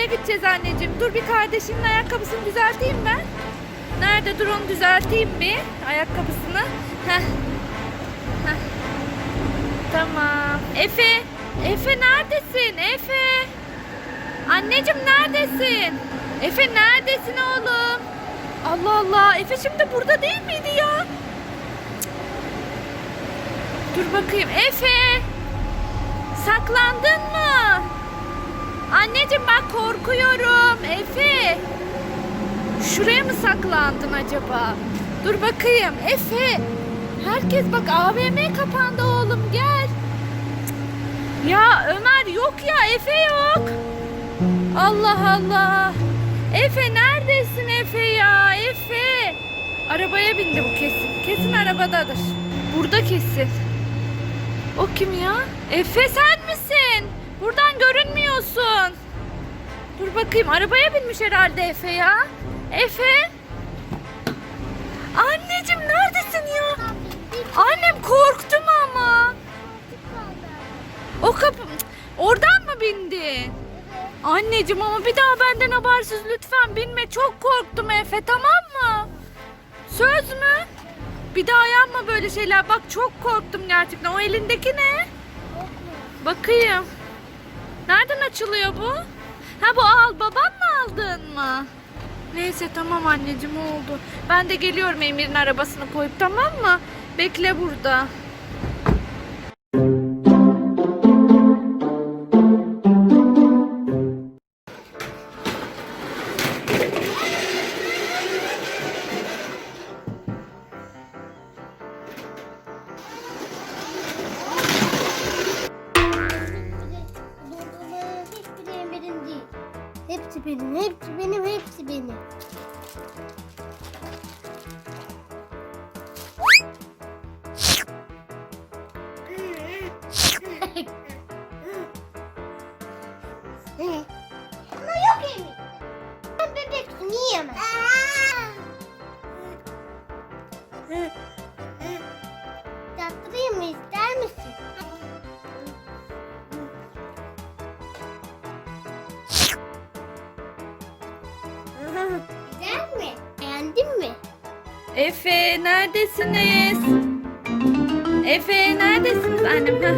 arabaya gideceğiz anneciğim. Dur bir kardeşinin ayakkabısını düzelteyim ben. Nerede dur onu düzelteyim bir ayakkabısını. Tamam. Efe. Efe neredesin? Efe. Anneciğim neredesin? Efe neredesin oğlum? Allah Allah. Efe şimdi burada değil miydi ya? Dur bakayım. Efe. Saklandın mı? Anneciğim ben korkuyorum. Efe. Şuraya mı saklandın acaba? Dur bakayım. Efe. Herkes bak AVM kapandı oğlum gel. Ya Ömer yok ya Efe yok. Allah Allah. Efe neredesin Efe ya? Efe. Arabaya bindi bu kesin. Kesin arabadadır. Burada kesin. O kim ya? Efe sen misin? Buradan görünmüyorsun. Dur bakayım arabaya binmiş herhalde Efe ya. Efe. Anneciğim neredesin ya? Annem korktum ama. O kapı oradan mı bindin? Anneciğim ama bir daha benden habersiz lütfen binme. Çok korktum Efe tamam mı? Söz mü? Bir daha yapma böyle şeyler. Bak çok korktum gerçekten. O elindeki ne? Bakayım. Nereden açılıyor bu? Ha bu al. Baban mı aldın mı? Neyse tamam anneciğim oldu. Ben de geliyorum Emir'in arabasını koyup tamam mı? Bekle burada. Ama yok Emir. Ben bebeksin, yiyemem. Tatlıyım mı ister misin? Güzel mi? Beğendin mi? Efe neredesiniz? Efe neredesiniz annem? Heh.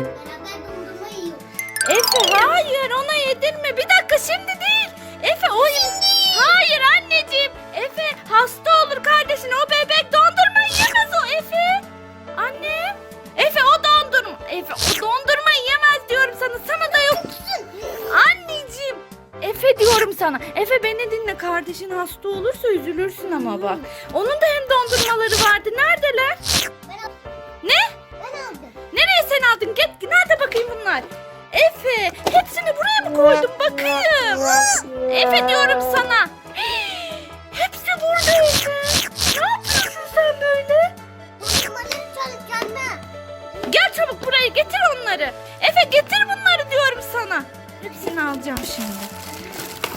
Efe hayır ona yedirme. Bir dakika şimdi değil. Efe o Hayır anneciğim. Efe hasta olur kardeşin. O bebek dondurma yemez o Efe. Anne. Efe o dondurma. Efe o dondurma yemez diyorum sana. Sana da yok. Anneciğim. Efe diyorum sana. Efe beni dinle. Kardeşin hasta olursa üzülürsün ama bak. Onun da hem dondurmaları vardı. Neredeler? Ne? ben aldım. Nereye sen aldın? Git nerede bakayım bunlar? Efe, hepsini buraya mı koydun? Bakayım. Efe diyorum sana. Hepsi burada Efe. Ne yapıyorsun sen böyle? Gel çabuk buraya getir onları. Efe getir bunları diyorum sana. Hepsini alacağım şimdi.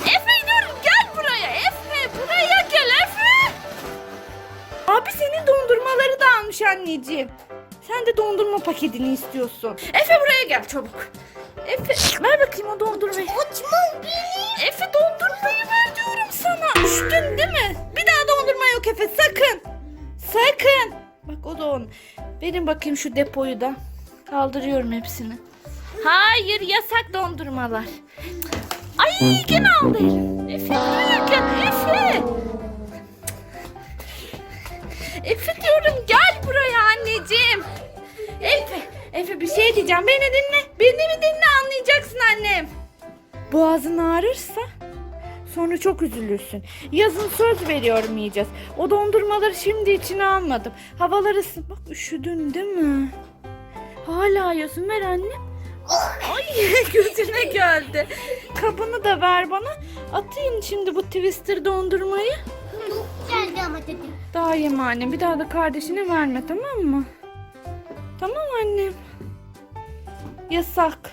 Efe diyorum gel buraya. Efe buraya gel Efe. Abi senin dondurmaları da almış anneciğim. Sen de dondurma paketini istiyorsun. Efe buraya gel çabuk. Efe ver bakayım o dondurmayı. Açmam beni. Efe dondurmayı ver diyorum sana. Üşüdün değil mi? Bir daha dondurma yok Efe sakın. Sakın. Bak o da onun. Verin bakayım şu depoyu da. Kaldırıyorum hepsini. Hayır yasak dondurmalar. Ay gene aldı elim. Efe gel Efe. Efe diyorum gel buraya anneciğim. Efe, Efe bir şey diyeceğim. Beni dinle. Beni mi dinle anlayacaksın annem. Boğazın ağrırsa sonra çok üzülürsün. Yazın söz veriyorum yiyeceğiz. O dondurmaları şimdi içine almadım. Havalar ısın. Bak üşüdün değil mi? Hala yiyorsun. Ver annem. Ay gözüne geldi. Kabını da ver bana. Atayım şimdi bu twister dondurmayı. Çok güzeldi ama dedim. Daha yeme annem. Bir daha da kardeşine verme tamam mı? Tamam annem. Yasak.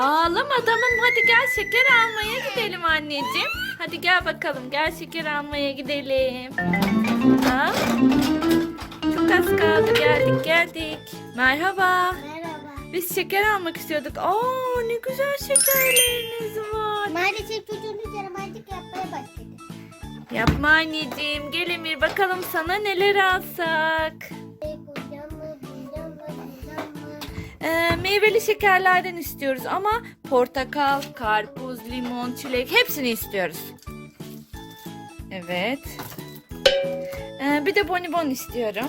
Ağlama adamım hadi gel şeker almaya gidelim anneciğim. Hadi gel bakalım gel şeker almaya gidelim. Ha? Çok az kaldı geldik geldik. Merhaba. Merhaba. Biz şeker almak istiyorduk. Aa ne güzel şekerleriniz var. Maalesef çocuğunuz yaramazlık yapmaya başladı. Yapma anneciğim. Gel Emir bakalım sana neler alsak. Ee, meyveli şekerlerden istiyoruz ama portakal, karpuz, limon, çilek hepsini istiyoruz. Evet. Ee, bir de bonibon istiyorum.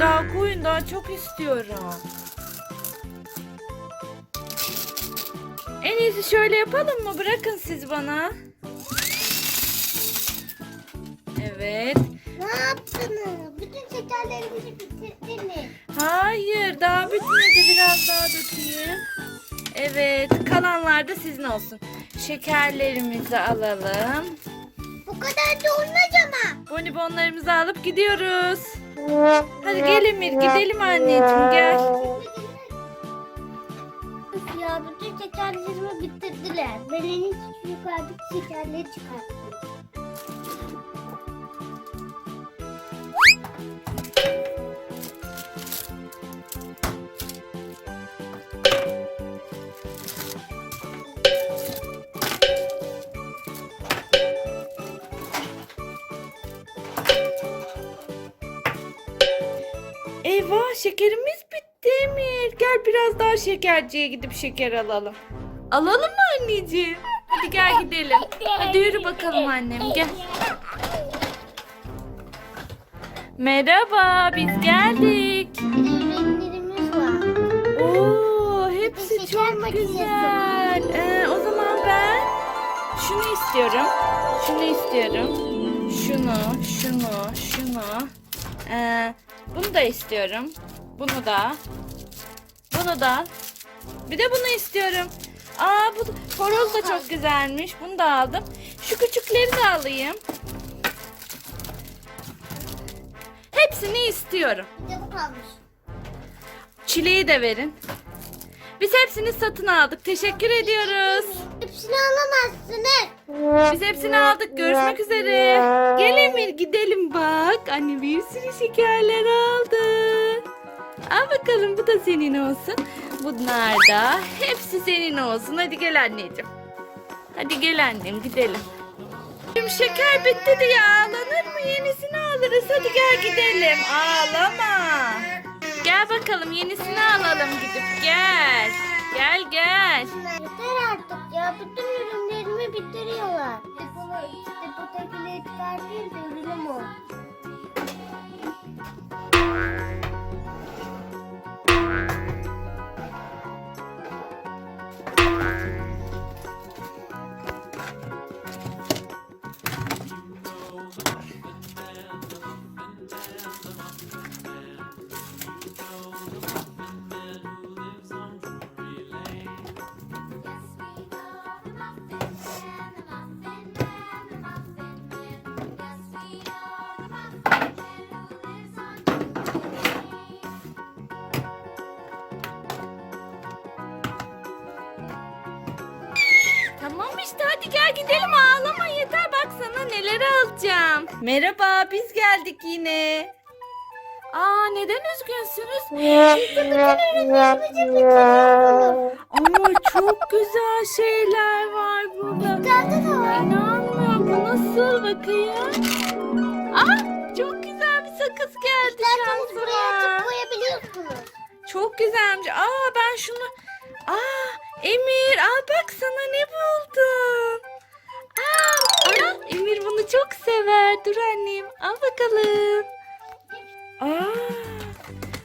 Daha koyun daha çok istiyorum. En iyisi şöyle yapalım mı? Bırakın siz bana. Evet. Ne yaptınız? Bütün şekerlerimizi bitirdiniz. Hayır daha bitmedi biraz daha dökeyim. Evet kalanlar da sizin olsun. Şekerlerimizi alalım. Bu kadar da olmaz ama. Bonibonlarımızı alıp gidiyoruz. Hadi gel Emir gidelim anneciğim gel. Ya bütün şekerlerimi bitirdiler. Ben en iyisi yukarıdaki şekerleri çıkarttım. Şekerimiz bitti Emir. Gel biraz daha şekerciye gidip şeker alalım. Alalım mı anneciğim? Hadi gel gidelim. Hadi yürü bakalım annem gel. Merhaba biz geldik. Ürünlerimiz var. Oo hepsi Şeker çok makinesi. güzel. Ee, o zaman ben şunu istiyorum. Şunu istiyorum. Şunu, şunu, şunu. Ee, bunu da istiyorum. Bunu da. Bunu da. Bir de bunu istiyorum. Aa bu horoz da çok güzelmiş. Bunu da aldım. Şu küçükleri de alayım. Hepsini istiyorum. Bir de bu kalmış. Çileği de verin. Biz hepsini satın aldık. Teşekkür ediyoruz. Hepsini alamazsınız. Biz hepsini aldık. Görüşmek üzere. Gel Emir gidelim bak. Anne bir sürü şekerler aldı. Al bakalım bu da senin olsun. Bunlar da hepsi senin olsun. Hadi gel anneciğim. Hadi gel annem gidelim. Benim şeker bitti diye ağlanır mı? Yenisini alırız. Hadi gel gidelim. Ağlama. Gel bakalım yenisini alalım gidip gel. Gel gel. Yeter artık ya. Bütün ürünlerimi bitiriyorlar. Depolar, depodakileri çıkartayım da ürünüm o. gidelim ağlama yeter bak sana neler alacağım. Merhaba biz geldik yine. Aa neden üzgünsünüz? Ama çok güzel şeyler var burada. Tane de var. İnanmıyorum bu nasıl bakayım. Aa çok güzel bir sakız geldi İsterseniz buraya şansıma. açıp koyabiliyorsunuz. Çok güzelmiş. Aa ben şunu... Aa Emir al bak sana ne buldum. Aa, aa, Emir bunu çok sever. Dur annem al bakalım. Aa,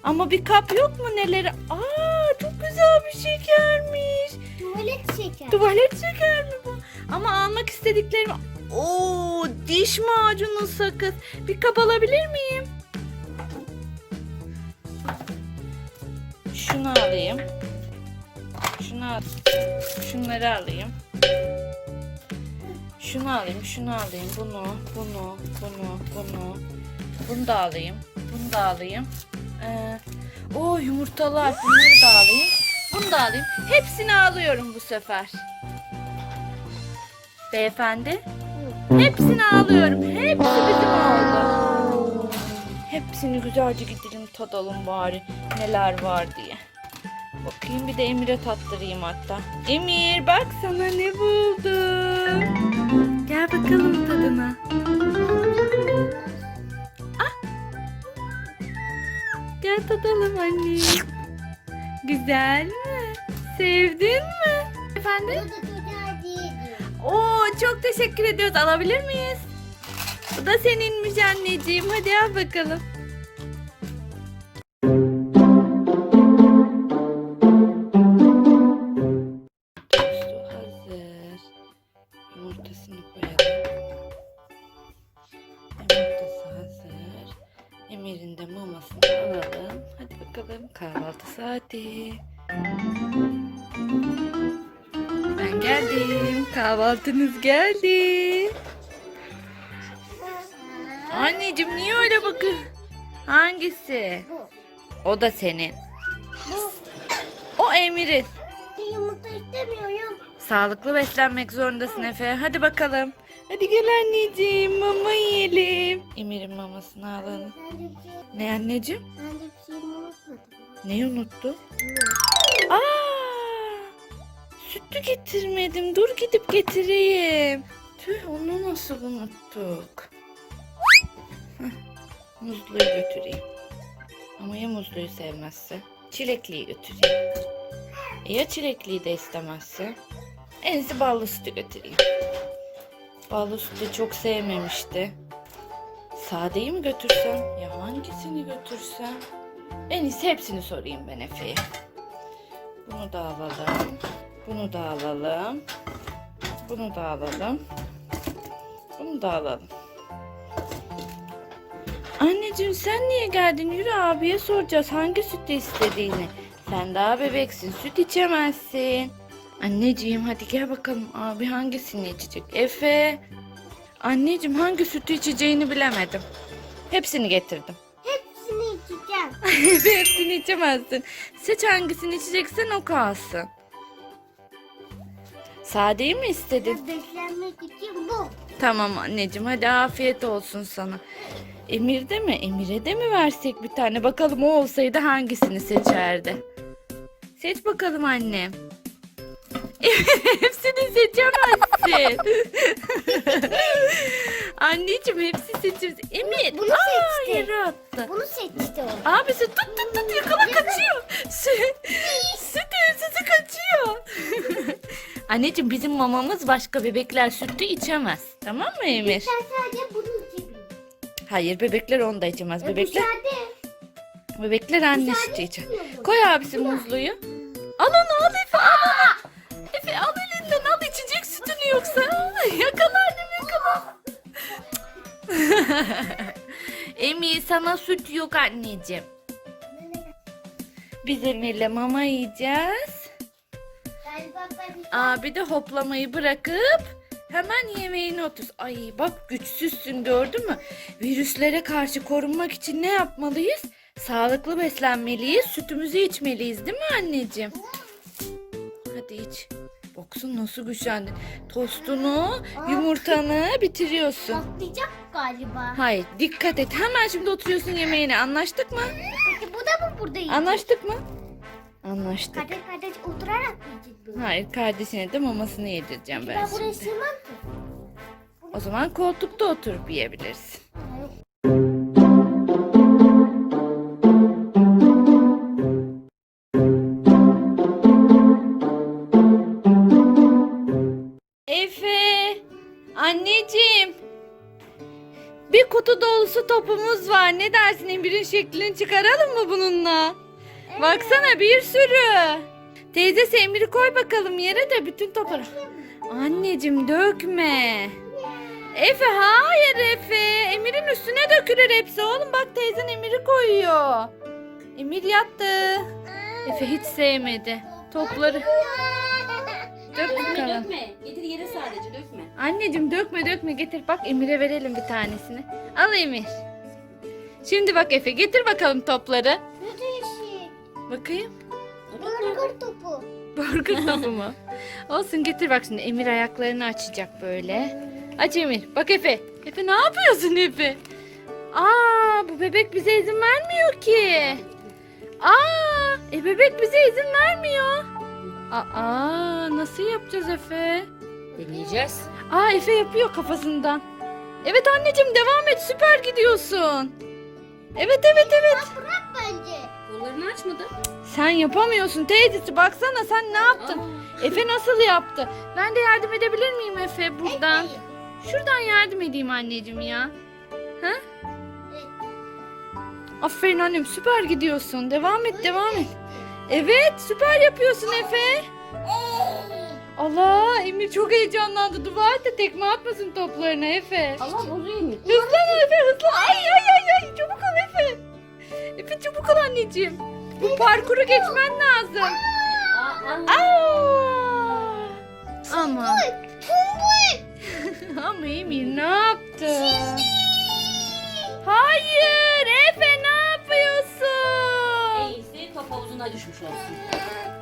ama bir kap yok mu neleri? Aa çok güzel bir şekermiş. Tuvalet şeker. Tuvalet şeker mi bu? Ama almak istediklerim... Oo diş macunu sakız. Bir kap alabilir miyim? Şunu alayım. Şunu al. Şunları alayım. Şunu alayım, şunu alayım. Bunu, bunu, bunu, bunu. Bunu da alayım. Bunu da alayım. Ee, o yumurtalar. Bunları da alayım. Bunu da alayım. Hepsini alıyorum bu sefer. Beyefendi. Hepsini alıyorum. Hepsi bizim oldu. Hepsini güzelce gidelim tadalım bari. Neler var diye. Bakayım bir de Emir'e tattırayım hatta. Emir bak sana ne buldum. Gel bakalım tadına. Ah. Gel tadalım anne. Güzel mi? Sevdin mi? Efendim? Oo çok teşekkür ediyoruz. Alabilir miyiz? Bu da seninmiş anneciğim. Hadi al bakalım. Kahvaltınız geldi. Anneciğim niye öyle bakın? Hangisi? O da senin. O Emir'in. Yumurta istemiyorum. Sağlıklı beslenmek zorundasın Efe. Hadi bakalım. Hadi gel anneciğim mama yiyelim. Emir'in mamasını alalım. Ne anneciğim? ben de bir şey unutmadım. Neyi unuttu? Aa! Sütü getirmedim. Dur gidip getireyim. Tüh onu nasıl unuttuk? Heh, Muzluyu götüreyim. Ama ya muzluyu sevmezse? Çilekliyi götüreyim. Ya çilekliyi de istemezse? En iyisi ballı sütü götüreyim. Ballı sütü çok sevmemişti. Sadeyi mi götürsem? Ya hangisini götürsem? En iyisi hepsini sorayım ben Efe'ye. Bunu da alalım. Bunu da alalım. Bunu da alalım. Bunu da alalım. Anneciğim sen niye geldin? Yürü abiye soracağız hangi sütü istediğini. Sen daha bebeksin süt içemezsin. Anneciğim hadi gel bakalım abi hangisini içecek? Efe. Anneciğim hangi sütü içeceğini bilemedim. Hepsini getirdim. Hepsini içeceğim. Hepsini içemezsin. Seç hangisini içeceksen o kalsın. Sadeyi mi istedin? Beslenmek için bu. Tamam anneciğim hadi afiyet olsun sana. Emir de mi? Emir'e de mi versek bir tane? Bakalım o olsaydı hangisini seçerdi? Seç bakalım annem. Hepsini seçemezsin. Anneciğim hepsi seçeriz. Emir. Bunu aa, seçti. yere attı. Bunu seçti o. Abisi tut tut tut yakala kaçıyor. Süt, süt sütü kaçıyor. Anneciğim bizim mamamız başka bebekler sütü içemez. Tamam mı Emir? Sen sadece bunu içebilirsin. Hayır bebekler onu da içemez. E, Bebekler sade. bebekler anne sütü içer. Koy abisi muzluyu. Al onu al Efe al onu. Efe al elinden al içecek sütünü yoksa. Yakala annem yakala. Emir sana süt yok anneciğim. Biz Emir'le mama yiyeceğiz. Abi de hoplamayı bırakıp hemen yemeğine otur. Ay bak güçsüzsün gördün mü? Virüslere karşı korunmak için ne yapmalıyız? Sağlıklı beslenmeliyiz, sütümüzü içmeliyiz değil mi anneciğim? Hadi iç. Baksın nasıl güçlendin. Tostunu, yumurtanı bitiriyorsun. patlayacak galiba. Hayır dikkat et. Hemen şimdi oturuyorsun yemeğine. Anlaştık mı? Peki bu da mı burada yiyecek? Anlaştık mı? Anlaştık. Kardeş kardeş oturarak mı yiyecek bunu? Hayır kardeşine de mamasını yedireceğim ben Ben buraya şimdi. sığmam ki. O zaman koltukta oturup yiyebilirsin. Efe, anneciğim. Bir kutu dolusu topumuz var. Ne dersin Emir'in şeklini çıkaralım mı bununla? Baksana bir sürü. Teyze Emir'i koy bakalım yere de bütün topları. Anneciğim dökme. Efe hayır Efe. Emir'in üstüne dökülür hepsi. Oğlum bak teyzen Emir'i koyuyor. Emir yattı. Efe hiç sevmedi. Topları dök bakalım. Dökme. Getir yere sadece dökme. Anneciğim dökme dökme getir. Bak Emir'e verelim bir tanesini. Al Emir. Şimdi bak Efe getir bakalım topları. Değişik. Bakayım. Burger topu. Burger topu mu? Olsun getir bak şimdi Emir ayaklarını açacak böyle. Aç Emir. Bak Efe. Efe ne yapıyorsun Efe? Aa bu bebek bize izin vermiyor ki. Aa e bebek bize izin vermiyor. Aa nasıl yapacağız Efe? Deneyeceğiz. Aa Efe yapıyor kafasından. Evet anneciğim devam et süper gidiyorsun. Evet evet evet. Bırak bence. Kollarını açmadı. Sen yapamıyorsun teyzesi baksana sen ne yaptın? Efe nasıl yaptı? Ben de yardım edebilir miyim Efe buradan? Şuradan yardım edeyim anneciğim ya. Ha? Aferin annem süper gidiyorsun. Devam et devam et. Evet süper yapıyorsun Efe. Allah Emir çok heyecanlandı. Dua et de tekme atmasın toplarına Efe. Allah bozuyor mu? Hızlan Efe hızlan. Ay ay ay ay çabuk ol Efe. Efe çabuk ol anneciğim. Bu parkuru geçmen lazım. Aa, aa. Aa! Ama ama Emir ne yaptı? Hayır Efe ne yapıyorsun? Neyse top havuzuna düşmüş olsun.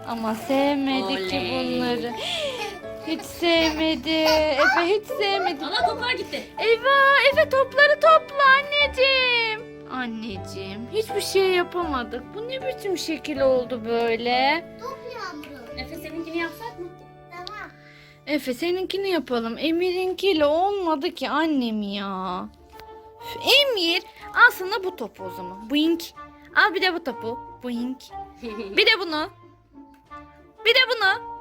Ama sevmedi ki Oley. bunları. Hiç sevmedi. Efe hiç sevmedi. Allah toplar gitti. Eyvah Efe topları topla anneciğim. Anneciğim hiçbir şey yapamadık. Bu ne biçim şekil oldu böyle? Top yağmuru. Efe seninkini yapsak mı? Tamam. Efe seninkini yapalım. Emir'inkiyle olmadı ki annem ya. Üf, Emir al sana bu topu o zaman. Boink. Al bir de bu topu. Boink. Bir de bunu. Bir de bunu.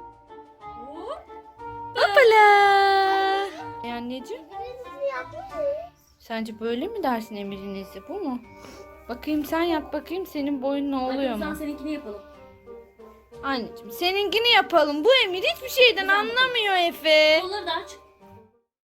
Hoppala. E anneciğim. Sence böyle mi dersin Emir'in izi bu mu? Bakayım sen yap bakayım senin boyun ne oluyor Hadi mu? sen seninkini yapalım. Anneciğim seninkini yapalım. Bu Emir hiçbir şeyden anlamıyor Efe. Kolları da aç.